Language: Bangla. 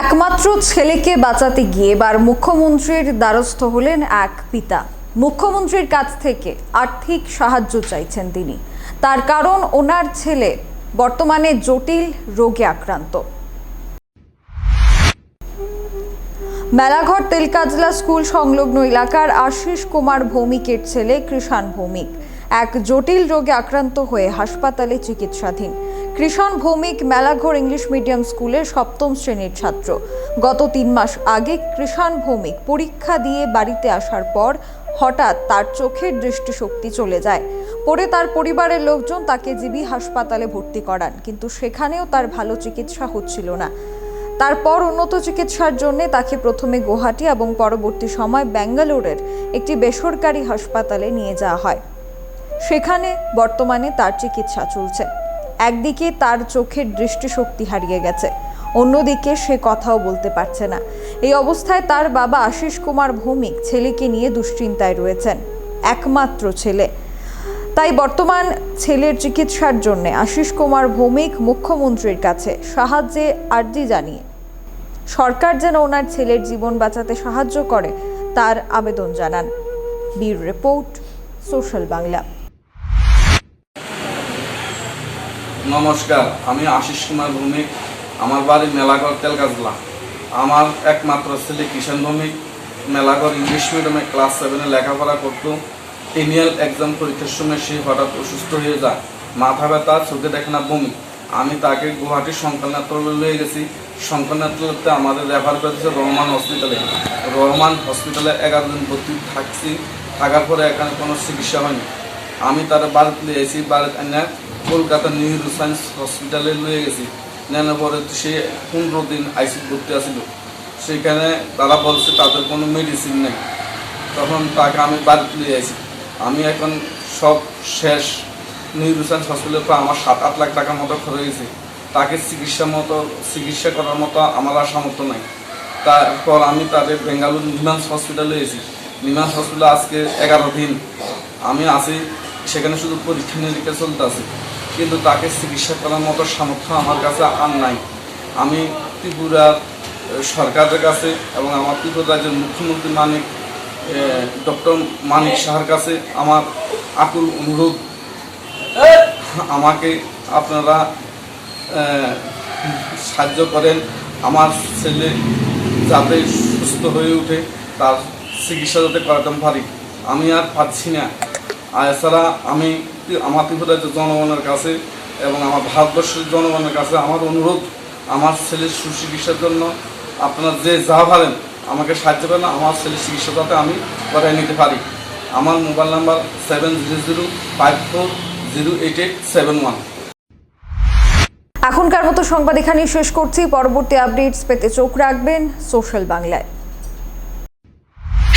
একমাত্র ছেলেকে বাঁচাতে গিয়ে এবার মুখ্যমন্ত্রীর দ্বারস্থ হলেন এক পিতা। মুখ্যমন্ত্রীর কাছ থেকে আর্থিক সাহায্য চাইছেন তিনি। তার কারণ ওনার ছেলে বর্তমানে জটিল রোগে আক্রান্ত। মেলাঘর, তেলকাজলা স্কুল সংলগ্ন এলাকার আশিস কুমার ভৌমিকের ছেলে কৃষাণ ভৌমিক এক জটিল রোগে আক্রান্ত হয়ে হাসপাতালে চিকিৎসাধীন। কৃষণ ভৌমিক মেলাঘর ইংলিশ মিডিয়াম স্কুলের সপ্তম শ্রেণির ছাত্র। গত তিন মাস আগে কৃষাণ ভৌমিক পরীক্ষা দিয়ে বাড়িতে আসার পর হঠাৎ তার চোখের দৃষ্টিশক্তি চলে যায়। পরে তার পরিবারের লোকজন তাকে জিবি হাসপাতালে ভর্তি করান, কিন্তু সেখানেও তার ভালো চিকিৎসা হচ্ছিল না। তারপর উন্নত চিকিৎসার জন্য তাকে প্রথমে গুয়াহাটি এবং পরবর্তী সময় ব্যাঙ্গালোরের একটি বেসরকারি হাসপাতালে নিয়ে যাওয়া হয়। সেখানে বর্তমানে তার চিকিৎসা চলছে। একদিকে তার চোখের দৃষ্টিশক্তি হারিয়ে গেছে, অন্যদিকে সে কথাও বলতে পারছে না। এই অবস্থায় তার বাবা আশিস কুমার ভৌমিক ছেলেকে নিয়ে দুশ্চিন্তায় রয়েছেন, একমাত্র ছেলে। তাই বর্তমান ছেলের চিকিৎসার জন্য আশিস কুমার ভৌমিক মুখ্যমন্ত্রীর কাছে সাহায্যে আর্জি জানিয়ে, সরকার যেন ওনার ছেলের জীবন বাঁচাতে সাহায্য করে, তার আবেদন জানান। বীর রিপোর্ট, সোশ্যাল বাংলা। নমস্কার, আমি আশিস কুমার ভৌমিক, আমার বাড়ি মেলাঘর, তেলগাজলা। আমার একমাত্র ছেলে কিষাণ ভৌমিক, মেলাঘর ইংলিশ মিডিয়ামে ক্লাস সেভেনে লেখাপড়া করতো। এনুয়াল এক্সাম পরীক্ষার সময় সে হঠাৎ অসুস্থ হয়ে যায়। মাথা ব্যথা, চোখে দেখে না বমি। আমি তাকে গুয়াহাটির শঙ্করনাথলে লয়ে গেছি। শঙ্করনাথতে আমাদের রেফার করেছে রহমান হসপিটালে রহমান হসপিটালে এগারো দিন ভর্তি থাকছি। থাকার পরে এখানে কোনো চিকিৎসা হয়নি। আমি তার বাড়িতে নিয়ে এসেছি, বাড়িতে কলকাতা নিউরো সায়েন্স হসপিটালে নিয়ে গেছি। নেওয়ার পরে সে পনেরো দিন আইসি ভর্তি আসিল। সেখানে তারা বলছে তাদের কোনো মেডিসিন নেই। তখন তাকে আমি বাড়িতে নিয়ে আসি আমি এখন সব শেষ নিউরো সায়েন্স হসপিটালে প্রায় আমার সাত আট লাখ টাকার মতো খরচ হয়েছে তাকে চিকিৎসা মতো, চিকিৎসা করার মতো আমার আর সামর্থ্য নাই। তারপর আমি তাদের বেঙ্গালুরু নিমান্স হসপিটালে এসেছি নিমান্স হসপিটালে আজকে এগারো দিন। আমি আছি, সেখানে শুধু পরীক্ষা নিরীক্ষা চলতে আছে। কিন্তু তাকে চিকিৎসা করার মতো সামর্থ্য আমার কাছে আর নাই। আমি ত্রিপুরার আহ, সরকারের কাছে এবং আমার ত্রিপুরা রাজ্যের মুখ্যমন্ত্রী মানিক ডক্টর মানিক সাহার কাছে আমার আকুল অনুরোধ। আমাকে আপনারা সাহায্য করেন। আমার ছেলে যাতে সুস্থ হয়ে ওঠে তার চিকিৎসা যাতে করাতে পারি। আমি আর পাচ্ছি না। আর এছাড়া আমি আমার ত্রিপুরার জনগণের কাছে এবং আমার ভারতবর্ষের জনগণের কাছে আমার অনুরোধ, আমার ছেলের সুচিকিৎসার জন্য আপনারা যে যা পারেন আমাকে সাহায্য করেন, আমার ছেলের চিকিৎসা যাতে আমি করাই নিতে পারি। আমার mobile number seven zero zero five four zero eight eight seven one. এখনকার মতো সংবাদ এখানেই শেষ করছি। পরবর্তী আপডেটস পেতে চোখ রাখবেন সোশ্যাল বাংলায়।